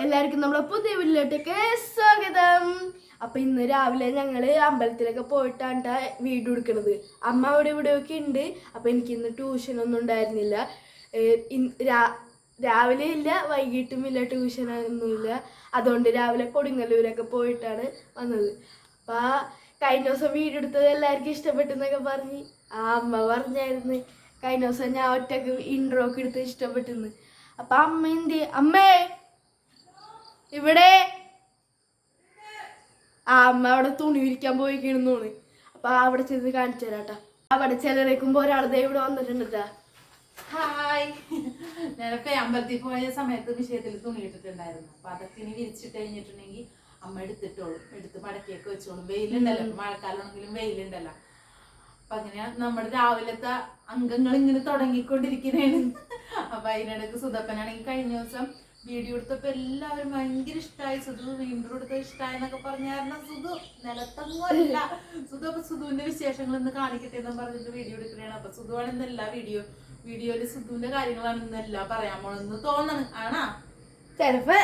എല്ലാവർക്കും നമ്മളെ പുതിയ വീട്ടിലോട്ടേക്ക് സ്വാഗതം. അപ്പൊ ഇന്ന് രാവിലെ ഞങ്ങൾ അമ്പലത്തിലൊക്കെ പോയിട്ടാണ് വീട് വീഡിയോ എടുക്കണത്. അമ്മ അവിടെ ഇവിടെ ഒക്കെ ഉണ്ട്. അപ്പൊ എനിക്ക് ഇന്ന് ട്യൂഷൻ ഒന്നും ഉണ്ടായിരുന്നില്ല. രാവിലെ ഇല്ല വൈകിട്ടും ഇല്ല ട്യൂഷൻ ഒന്നുമില്ല അതുകൊണ്ട് രാവിലെ കൊടുങ്ങല്ലൂരൊക്കെ പോയിട്ടാണ് വന്നത്. അപ്പൊ കഴിഞ്ഞ ദിവസം വീഡിയോ എടുത്തത് എല്ലാവർക്കും ഇഷ്ടപ്പെട്ടെന്നൊക്കെ പറഞ്ഞ് ആ അമ്മ പറഞ്ഞായിരുന്നു. കഴിഞ്ഞ ദിവസം ഞാൻ ഒറ്റയ്ക്ക് ഇൻട്രോ ഒക്കെ എടുത്ത് ഇഷ്ടപ്പെട്ടെന്ന്. അപ്പൊ അമ്മ എന്ത് അമ്മേ! ഇവിടെ ആ അമ്മ അവിടെ തുണി വിരിക്കാൻ പോയി കിടന്നോണ് അപ്പൊ അവിടെ ചെന്ന് കാണിച്ചു തരാട്ടാ. അവിടെ ചെലരക്കുമ്പോ ഒരാൾ ഇവിടെ വന്നിട്ടുണ്ട് ട്ടാ. ഹായ്. ഞാനൊക്കെ അമ്പലത്തിൽ പോയ സമയത്ത് വിഷയത്തിൽ തുണി ഇട്ടിട്ടുണ്ടായിരുന്നു. അപ്പൊ അതൊക്കെ ഇനി വിരിച്ചിട്ട് കഴിഞ്ഞിട്ടുണ്ടെങ്കിൽ അമ്മ എടുത്തിട്ടോളും. എടുത്ത് മടക്കിയൊക്കെ വെച്ചോളും. വെയിലുണ്ടല്ലോ. മഴക്കാലമാണെങ്കിലും വെയിലുണ്ടല്ലോ. അപ്പൊ അങ്ങനെ നമ്മുടെ രാവിലത്തെ അംഗങ്ങൾ ഇങ്ങനെ തുടങ്ങിക്കൊണ്ടിരിക്കുന്നതാണ് അപ്പൊ അതിനിടക്ക് സുധപ്പനാണെങ്കിൽ കഴിഞ്ഞ ദിവസം വീഡിയോ എടുത്തപ്പോ എല്ലാവരും ഭയങ്കര ഇഷ്ടമായി സുധു വീണ്ടും എടുത്ത ഇഷ്ടമായി എന്നൊക്കെ പറഞ്ഞ കാരണം സുധു നിലത്തൊന്നുമല്ല സുധു അപ്പൊ സുധുവിന്റെ വിശേഷങ്ങൾ ഇന്ന് കാണിക്കട്ടെ എന്ന് പറഞ്ഞിട്ട് വീഡിയോ എടുക്കുകയാണ് അപ്പൊ സുധുവാണ് ഇന്നല്ല വീഡിയോ വീഡിയോയിൽ സുധുവിന്റെ കാര്യങ്ങളാണ് ഇന്നെല്ലാം പറയാൻ പോണെന്ന് തോന്നണ്. ആണാ? ചെലപ്പോ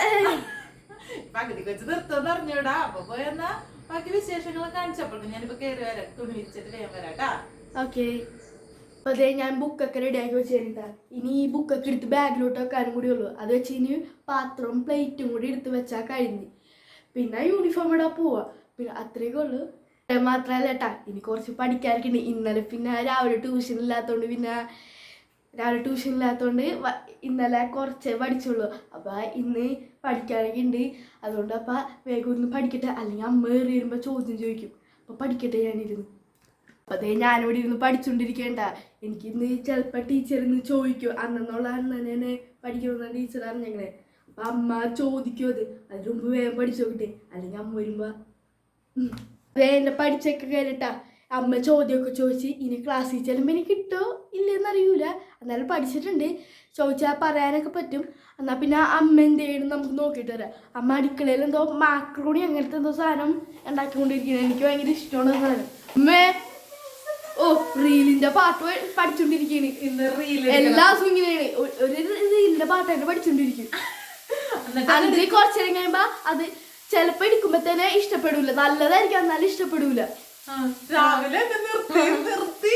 പകുതി വെച്ച് നിർത്തുമെന്ന് അറിഞ്ഞൂടാ അപ്പൊ പോയെന്നാ ബാക്കി വിശേഷങ്ങളൊക്കെ കാണിച്ചപ്പോൾ ഞാനിപ്പോ കേറി വരാം. തുണി വിരിച്ചിട്ട് വേഗം വരാട്ടാ ഓക്കെ. അതെ ഞാൻ ബുക്കൊക്കെ റെഡിയാക്കി വെച്ചിട്ടാ ഇനി ഈ ബുക്കൊക്കെ എടുത്ത് ബാഗിലോട്ട് വെക്കാനും കൂടി ഉള്ളൂ. അത് വെച്ച് ഇനി പാത്രവും പ്ലേറ്റും കൂടി എടുത്ത് വെച്ചാൽ കഴിഞ്ഞു. പിന്നെ യൂണിഫോം ഇടാൻ പോവാ. പിന്നെ അത്രയൊക്കെ ഉള്ളൂ. മാത്രല്ല ഏട്ടാ ഇനി കുറച്ച് പഠിക്കാനൊക്കെ ഇന്നലെ പിന്നെ രാവിലെ ട്യൂഷൻ ഇല്ലാത്തതുകൊണ്ട് പിന്നെ രാവിലെ ട്യൂഷൻ ഇല്ലാത്തതുകൊണ്ട് ഇന്നലെ കുറച്ചേ പഠിച്ചുള്ളൂ. അപ്പോൾ ഇന്ന് പഠിക്കാനൊക്കെ ഉണ്ട് അതുകൊണ്ട് അപ്പോൾ വേഗം ഒന്ന് പഠിക്കട്ടെ. അല്ലെങ്കിൽ അമ്മ കയറി വരുമ്പോൾ ചോദ്യം ചോദിക്കും. അപ്പോൾ പഠിക്കട്ടെ ഞാനിരുന്ന്. അപ്പം അതേ ഞാനിവിടെ ഇരുന്ന് പഠിച്ചുകൊണ്ടിരിക്കേണ്ട എനിക്ക് ഇന്ന് ചിലപ്പോൾ ടീച്ചർ ഇന്ന് ചോദിക്കും. അന്നെന്നുള്ള അന്നെ പഠിക്കണമെന്ന ടീച്ചർ അറിഞ്ഞങ്ങനെ അപ്പം അമ്മ ചോദിക്കും അത്. അതിന് മുമ്പ് വേഗം പഠിച്ചു നോക്കട്ടെ. അല്ലെങ്കിൽ അമ്മ വരുമ്പോൾ വേഗം പഠിച്ചൊക്കെ കയറിട്ടാ അമ്മ ചോദ്യമൊക്കെ ചോദിച്ച് ഇനി ക്ലാസ്സിൽ ചെല്ലുമ്പോൾ എനിക്ക് കിട്ടുമോ ഇല്ലെന്ന് അറിയൂല. എന്നാലും പഠിച്ചിട്ടുണ്ട്. ചോദിച്ചാൽ പറയാനൊക്കെ പറ്റും. എന്നാൽ പിന്നെ അമ്മ എന്ത് ചെയ്യണം നമുക്ക് നോക്കിയിട്ട് വരാം. അമ്മ അടുക്കളയിൽ എന്തോ മാക്രോണി അങ്ങനത്തെ എന്തോ സാധനം ഉണ്ടാക്കിക്കൊണ്ടിരിക്കുന്നത് എനിക്ക് ഭയങ്കര ഇഷ്ടമാണ് ആ സാധനം. അമ്മേ ഓ റീലിന്റെ പാട്ട് പഠിച്ചോണ്ടിരിക്കണ് ഇന്ന് റീൽ എല്ലാ ദിവസവും ഇങ്ങനെയാണ് ഒരു റീലിന്റെ പാട്ടായിട്ട് പഠിച്ചോണ്ടിരിക്കും. അതിന് കുറച്ചേരം കഴിയുമ്പോ അത് ചിലപ്പോ എടുക്കുമ്പോ തന്നെ ഇഷ്ടപ്പെടൂല. നല്ലതായിരിക്കും എന്നാലും ഇഷ്ടപ്പെടൂല. രാവിലെ നിർത്തി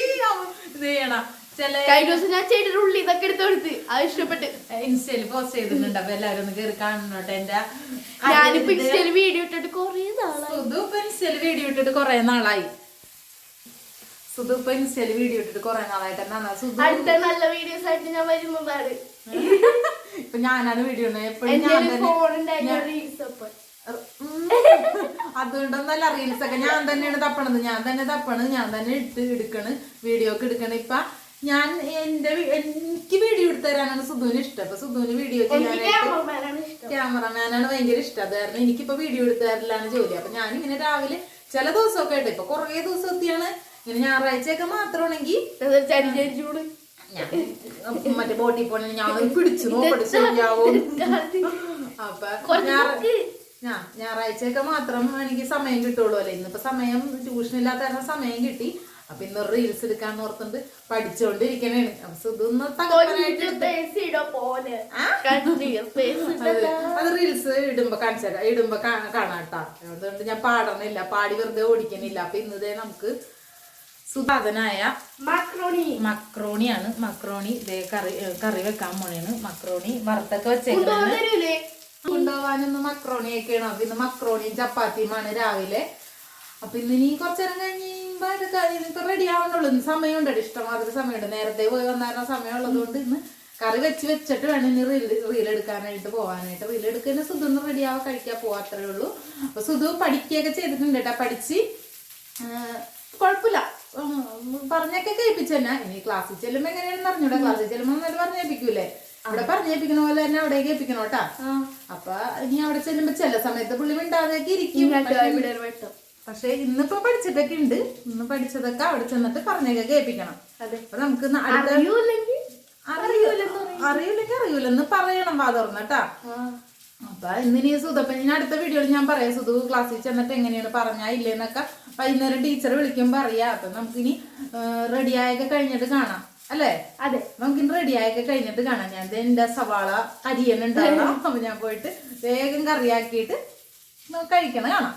കഴിഞ്ഞ ദിവസം ഞാൻ ചെടിയുടെ ഉള്ളി ഇതൊക്കെ എടുത്ത് കൊടുത്ത്. അത് ഇഷ്ടപ്പെട്ട്. ഇൻസ്റ്റയിൽ പോസ്റ്റ് ചെയ്തിട്ടുണ്ട്. അപ്പൊ എല്ലാരും ഒന്ന് കയറി കാണണോട്ടെ എന്റെ ഞാനിപ്പോ ഇൻസ്റ്റയിൽ വീഡിയോ ഇട്ടിട്ട് കൊറേ നാളായി. ഇൻസ്റ്റയിൽ വീഡിയോ ഇട്ടിട്ട് കൊറേ നാളായി. സുധു ഇപ്പൊ ഇൻസ്റ്റയിൽ വീഡിയോ ഇട്ടിട്ട് കൊറേ നാളായിട്ട് എന്നാ സുധു? അടുത്ത നല്ല വീഡിയോസ് ആയിട്ട് ഞാൻ വരുന്നതാണ് ഇപ്പൊ ഞാനാണ് വീഡിയോ എപ്പോഴും. അതുകൊണ്ടൊന്നല്ല റീൽസ് ഒക്കെ. ഞാൻ തന്നെയാണ് തപ്പണത്. ഞാൻ തന്നെ തപ്പണ് ഞാൻ തന്നെ ഇട്ട് എടുക്കണ്. വീഡിയോ ഒക്കെ എടുക്കണ്. ഇപ്പൊ ഞാൻ എന്റെ എനിക്ക് വീഡിയോ എടുത്തു തരാനാണ് സുധുവിന് ഇഷ്ടം. അപ്പൊ സുധുവിന് വീഡിയോ ചെയ്യാനായിട്ട് ക്യാമറമാനാണ് ഭയങ്കര ഇഷ്ടം. അത് കാരണം എനിക്കിപ്പോ വീഡിയോ എടുത്തു തരലാണ് ജോലി. അപ്പൊ ഞാൻ ഇങ്ങനെ രാവിലെ ചില ദിവസമൊക്കെ ആയിട്ട് ഇപ്പൊ കുറേ ദിവസം എത്തിയാണ് ഇങ്ങനെ ഞായറാഴ്ചയൊക്കെ മാത്രമാണെങ്കിൽ മറ്റേ ബോട്ടിൽ പോണെങ്കിൽ ഞാൻ പിടിച്ചു അപ്പൊ ഞായറാഴ്ചയൊക്കെ മാത്രം എനിക്ക് സമയം കിട്ടുള്ളൂ അല്ലെ? ഇന്നിപ്പോ സമയം ട്യൂഷൻ ഇല്ലാത്ത കാരണം സമയം കിട്ടി. അപ്പൊ ഇന്ന് റീൽസ് എടുക്കാന്ന് ഓർത്തുണ്ട്. പഠിച്ചോണ്ടിരിക്കണേണ്. അപ്പൊ ആ? അത് റീൽസ് ഇടുമ്പോ കാണിച്ചാ ഇടുമ്പോ കാണാട്ടാ അതുകൊണ്ട് ഞാൻ പാടണില്ല. പാടി വെറുതെ ഓടിക്കണില്ല. അപ്പൊ ഇന്നതേ നമുക്ക് സുധാതനായ മക്രോണി മക്രോണിയാണ്. മക്രോണി ഇതേ കറി കറി വെക്കാൻ പോണേണ്. മക്രോണി വറുത്തൊക്കെ വെച്ചേക്കുന്നത് തരൂലേ മക്രോണി മക്രോണിയൊക്കെയാണ് അപ്പൊ ഇന്ന് മക്രോണിയും ചപ്പാത്തിയുമാണ് രാവിലെ. അപ്പൊ ഇന്ന് ഇനി കുറച്ചേരം ഇതൊക്കെ ഇനിയിപ്പോ റെഡി ആവണുള്ളൂ. ഇന്ന് സമയമുണ്ട്. ഇഷ്ടമാതിരി സമയമുണ്ട്. നേരത്തെ പോയി വന്നായിരുന്ന സമയമുള്ളതുകൊണ്ട് ഇന്ന് കറി വെച്ച് വെച്ചിട്ട് വേണം ഇനി റീൽ റീൽ എടുക്കാനായിട്ട് പോകാനായിട്ട് റീൽ എടുക്കുന്ന സുധു റെഡി ആവാൻ കഴിക്കാൻ പോവാ അത്രേ ഉള്ളൂ. അപ്പൊ സുധു പഠിക്കുകയൊക്കെ ചെയ്തിട്ടുണ്ട് കേട്ടോ. പഠിച്ച് കുഴപ്പമില്ല. പറഞ്ഞൊക്കെ കേൾപ്പിച്ചു തന്നെ. ഇനി ക്ലാസ്സിൽ ചെല്ലുമ്പോ എങ്ങനെയാണെന്ന് അറിഞ്ഞൂടാ. ക്ലാസ്സിൽ ചെല്ലുമ്പോ നന്നായിട്ട് പറഞ്ഞേൽപ്പിക്കൂലേ അവിടെ പറഞ്ഞേൽപ്പിക്കണ പോലെ തന്നെ അവിടെ കേൾപ്പിക്കണം കേട്ടാ. അപ്പൊ ഇനി അവിടെ ചെല്ലുമ്പോ ചില സമയത്ത് പുള്ളി മിണ്ടാതെയൊക്കെ ഇരിക്കും. പക്ഷെ ഇന്നിപ്പോ പഠിച്ചിട്ടൊക്കെ ഉണ്ട്. ഇന്ന് പഠിച്ചതൊക്കെ അവിടെ ചെന്നിട്ട് പറഞ്ഞൊക്കെ കേൾപ്പിക്കണം. അതെ. അപ്പൊ നമുക്ക് അറിയൂലെങ്കിൽ അറിയൂലെന്ന് പറയണം വാ തുറന്നട്ടാ അപ്പൊ ഇന്നിനി സുധപ്പൻ ഇനി അടുത്ത വീഡിയോയിൽ ഞാൻ പറയാം. സുധു ക്ലാസ്സിൽ ചെന്നിട്ട് എങ്ങനെയാണ് പറഞ്ഞാ ഇല്ലേന്നൊക്കെ. വൈകുന്നേരം ടീച്ചർ വിളിക്കുമ്പോ അറിയാം. അപ്പൊ നമുക്കിനി റെഡിയായൊക്കെ കഴിഞ്ഞിട്ട് കാണാം. അല്ലേ? അതെ. നമുക്കിനി റെഡി ആയൊക്കെ കഴിഞ്ഞിട്ട് കാണാം. ഞാൻ ദേ എന്റെ സവാള കരിയനുണ്ടാവണം അപ്പൊ ഞാൻ പോയിട്ട് വേഗം കറിയാക്കിയിട്ട് കഴിക്കണം കാണാം.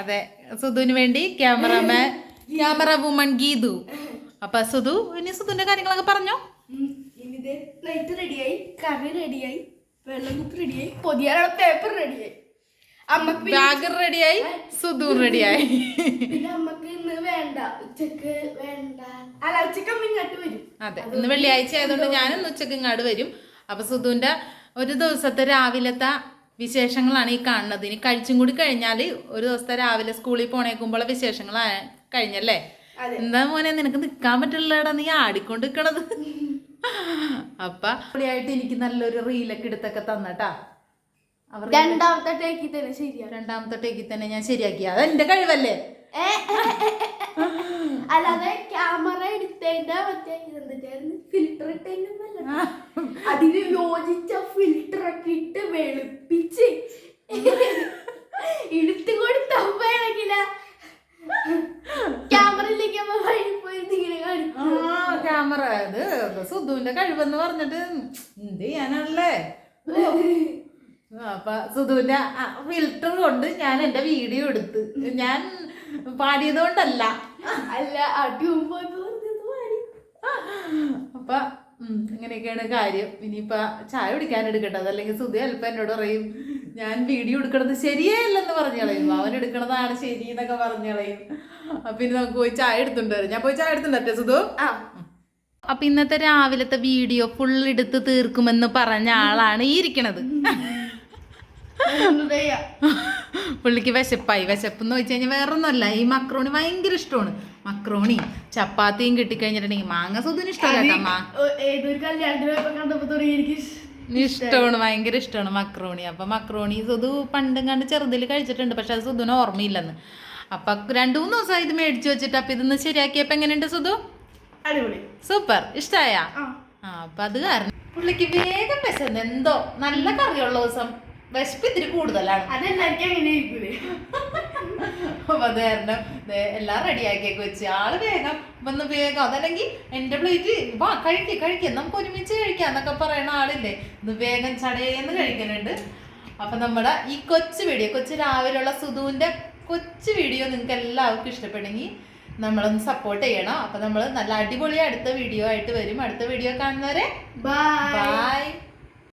അതേ. സുധുവിന് വേണ്ടി ക്യാമറമാൻ ക്യാമറ വുമൺ ഗീതു. അപ്പൊ സുധു ഇനി സുധുവിന്റെ കാര്യങ്ങളൊക്കെ പറഞ്ഞോ? പ്ലേറ്റ് റെഡിയായി കറി റെഡിയായി വെള്ളം കുപ്പി റെഡിയായി പൊതിയാനുള്ള പേപ്പർ റെഡിയായി അമ്മയ്ക്ക് പിന്നെ- ബാഗ് റെഡിയായി സുധു റെഡിയായി. പിന്നെ അമ്മയ്ക്ക് ഇന്ന് വേണ്ട ഉച്ചയ്ക്ക് വേണ്ട. അല്ല ഉച്ചയ്ക്ക് അമ്മ ഇങ്ങോട്ട് വരും. അതെ ഇന്ന് വെള്ളിയാഴ്ച ആയതുകൊണ്ട് ഞാനും ഉച്ചയ്ക്ക് ഇങ്ങോട്ട് വരും. അപ്പൊ സുധുവിന്റെ ഒരു ദിവസത്തെ രാവിലത്തെ വിശേഷങ്ങളാണ് ഈ കാണുന്നത്. ഇനി കഴിച്ചും കൂടി കഴിഞ്ഞാൽ ഒരു ദിവസത്തെ രാവിലെ സ്കൂളിൽ പോണേക്കുമ്പോൾ വിശേഷങ്ങളാണ് കഴിഞ്ഞല്ലേ? എന്താ മോനെ നിനക്ക് നിക്കാൻ പറ്റില്ലടാ നീ ആടിക്കൊണ്ട് നിക്കണത്. അപ്പൊ പൊളിയായിട്ട് എനിക്ക് നല്ലൊരു റീലൊക്കെ എടുത്തൊക്കെ തന്നട്ടാ. രണ്ടാമത്തെ ടേക്കിൽ തന്നെ ശരിയാ. രണ്ടാമത്തെ ടേക്കിൽ തന്നെ ഞാൻ ശരിയാക്കി. അത് എന്റെ കഴിവല്ലേ. അല്ലാതെ ക്യാമറ എടുത്തതിന്റെ മറ്റേ ഇതെന്തായിരുന്നു ഫിൽറ്റർ ഇട്ടതിന്റെ അതിന് യോജിച്ച ഫിൽറ്റർ ഒക്കെ ഇട്ട് വെളുപ്പിച്ച് എടുത്തു കൊടുത്തപ്പോഴാണെങ്കില ക്യാമറയിലേക്ക് അമ്മ വഴി പോയിരുന്ന് ഇങ്ങനെ കാണിക്കും. ക്യാമറ അത് സുധുവിന്റെ കഴിവെന്ന് പറഞ്ഞിട്ട് എന്ത് ചെയ്യാനല്ലേ അപ്പൊ സുധുവിന്റെ ഫിൽറ്റർ കൊണ്ട് ഞാൻ എന്റെ വീഡിയോ എടുത്ത്. ഞാൻ പാടിയത് കൊണ്ടല്ല അല്ല. അപ്പൊ ഇങ്ങനെയൊക്കെയാണ് കാര്യം. ഇനിയിപ്പ ചായ കുടിക്കാൻ എടുക്കട്ടെ. അതല്ലെങ്കിൽ സുധി അല്പം എന്നോട് പറയും ഞാൻ വീഡിയോ എടുക്കണത് ശരിയല്ലെന്ന് പറഞ്ഞു കളയും. അവൻ എടുക്കണതാണ് ശരി എന്നൊക്കെ പറഞ്ഞു കളയും. അപ്പൊ ഇനി നമുക്ക് പോയി ചായ എടുത്തുണ്ട് ഞാൻ പോയി ചായ എടുത്തുണ്ടേ സുധു? ആ. അപ്പൊ ഇന്നത്തെ രാവിലത്തെ വീഡിയോ ഫുൾ എടുത്ത് തീർക്കുമെന്ന് പറഞ്ഞ ആളാണ് ഈ ഇരിക്കണത്. പുള്ളിക്ക് വിശപ്പായി. വിശപ്പ് എന്ന് വെച്ച് കഴിഞ്ഞാൽ വേറെ ഒന്നുമല്ല ഈ മക്രോണി ഭയങ്കര ഇഷ്ടമാണ്. മക്രോണി ചപ്പാത്തിയും കിട്ടിക്കഴിഞ്ഞിട്ടുണ്ടെങ്കിൽ മാങ്ങ സുധിന് ഇഷ്ടമല്ല ഇഷ്ടമാണ് ഭയങ്കര ഇഷ്ടമാണ് മക്രോണി. അപ്പൊ മക്രോണി സുധു പണ്ടും കണ്ട് ചെറുതിൽ കഴിച്ചിട്ടുണ്ട്. പക്ഷെ അത് സുധുവിന് ഓർമ്മയില്ലെന്ന്. അപ്പൊ രണ്ടു മൂന്ന് ദിവസമായി ഇത് മേടിച്ചു വെച്ചിട്ട് അപ്പൊ ഇതൊന്ന് ശരിയാക്കിയപ്പോ എങ്ങനെയുണ്ട് സുധു സൂപ്പർ. ഇഷ്ടായ? ആ. ആ അപ്പൊ അത് കാരണം. പുള്ളിക്ക് വേഗം പെസന്ന് എന്തോ നല്ല കറിയുള്ള ദിവസം. വിശപ്പ് ഇത്തിരി കൂടുതലാണ്. അതെല്ലാവർക്കും അങ്ങനെ ഇരിക്കൂലേ? അപ്പൊ അത് കാരണം എല്ലാം റെഡിയാക്കിയൊക്കെ വെച്ച്. ആൾ വേഗം വന്ന് വേഗം. അതല്ലെങ്കിൽ എന്റെ പ്ലേറ്റ് വാ കഴിക്കുക കഴിക്കുക നമുക്ക് ഒരുമിച്ച് കഴിക്കാം എന്നൊക്കെ പറയണ ആളില്ലേ? ഇത് വേഗം ചടയെന്ന് കഴിക്കുന്നുണ്ട്. അപ്പൊ നമ്മുടെ ഈ കൊച്ചു വീഡിയോ കൊച്ചു രാവിലെയുള്ള സുധുവിന്റെ കൊച്ചു വീഡിയോ നിങ്ങൾക്ക് എല്ലാവർക്കും ഇഷ്ടപ്പെടുമെങ്കിൽ നമ്മളൊന്ന് സപ്പോർട്ട് ചെയ്യണം. അപ്പൊ നമ്മൾ നല്ല അടിപൊളി അടുത്ത വീഡിയോ ആയിട്ട് വരും. അടുത്ത വീഡിയോ കാണുന്നവരെ ബൈ ബൈ